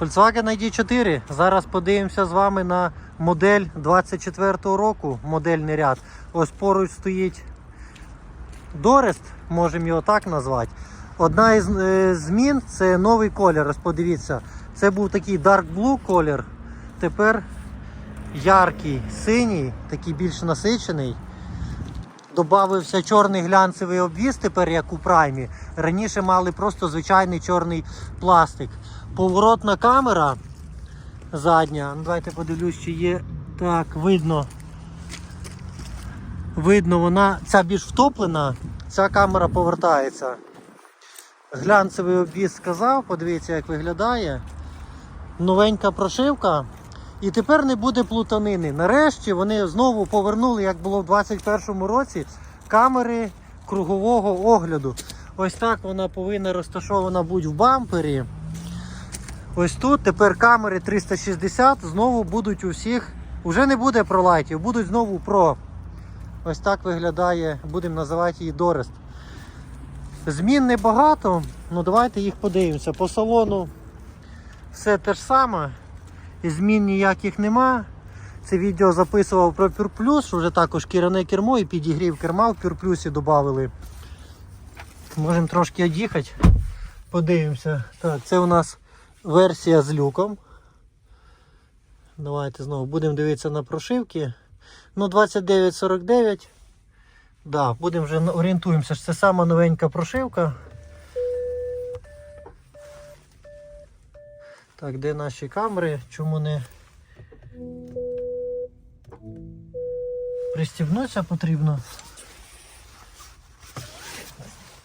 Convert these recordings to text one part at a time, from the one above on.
Volkswagen ID4. Зараз подивимося з вами на модель 24-го року, модельний ряд. Ось поруч стоїть Дорест, можемо його так назвати. Одна із е, змін це новий колір. Ось подивіться. Це був такий dark blue колір. Тепер яркий, синій, такий більш насичений. Добавився чорний глянцевий обвіз, тепер як у праймі. Раніше мали просто звичайний чорний пластик. Поворотна камера задня. Ну, давайте подивлюсь, чи є. Так, видно. Видно, вона ця більш втоплена, ця камера повертається. Глянцевий обвіз сказав, подивіться, як виглядає. Новенька прошивка. І тепер не буде плутанини. Нарешті вони знову повернули, як було в 2021 році, камери кругового огляду. Ось так вона повинна розташована бути в бампері. Ось тут тепер камери 360 знову будуть у всіх. Уже не буде про лайтів, будуть знову про. Ось так виглядає, будемо називати її Дорест. Змін небагато, ну давайте їх подивимося. По салону все те ж саме. Змін ніяких нема. Це відео записував про Plus, що вже також керівне кермо і підігрів керма в Plus додали. Можемо трошки від'їхати. Подивимося. Так, це у нас версія з люком. Давайте знову будемо дивитися на прошивки. Ну, 2949. Да, будемо вже орієнтуємося, це сама новенька прошивка. Так, де наші камери? Чому не пристібнутися потрібно?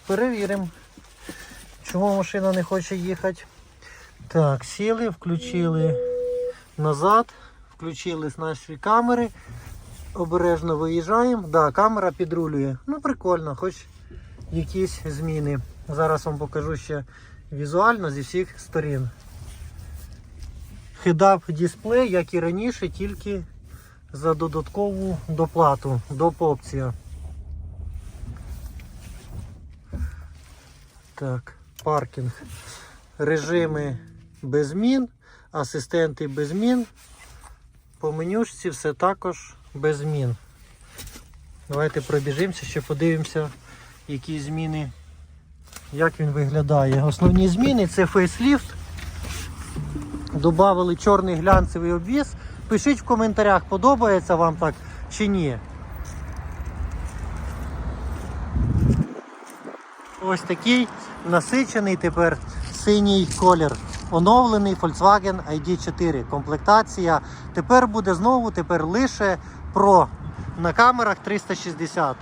Перевіримо, чому машина не хоче їхати. Так, сіли, включили назад, включили наші камери. Обережно виїжджаємо. Да, камера підрулює. Ну, прикольно, хоч якісь зміни. Зараз вам покажу ще візуально зі всіх сторін. Хедап дисплей, як і раніше, тільки за додаткову доплату, доп. опція. Так, паркінг. Режими без змін, асистенти без змін. По менюшці все також без змін. Давайте пробіжимося, ще подивимося, які зміни, як він виглядає. Основні зміни це фейсліфт. Добавили чорний глянцевий обвіз. Пишіть в коментарях, подобається вам так чи ні. Ось такий насичений тепер синій колір. Оновлений Volkswagen ID4. Комплектація. Тепер буде знову тепер лише про на камерах 360.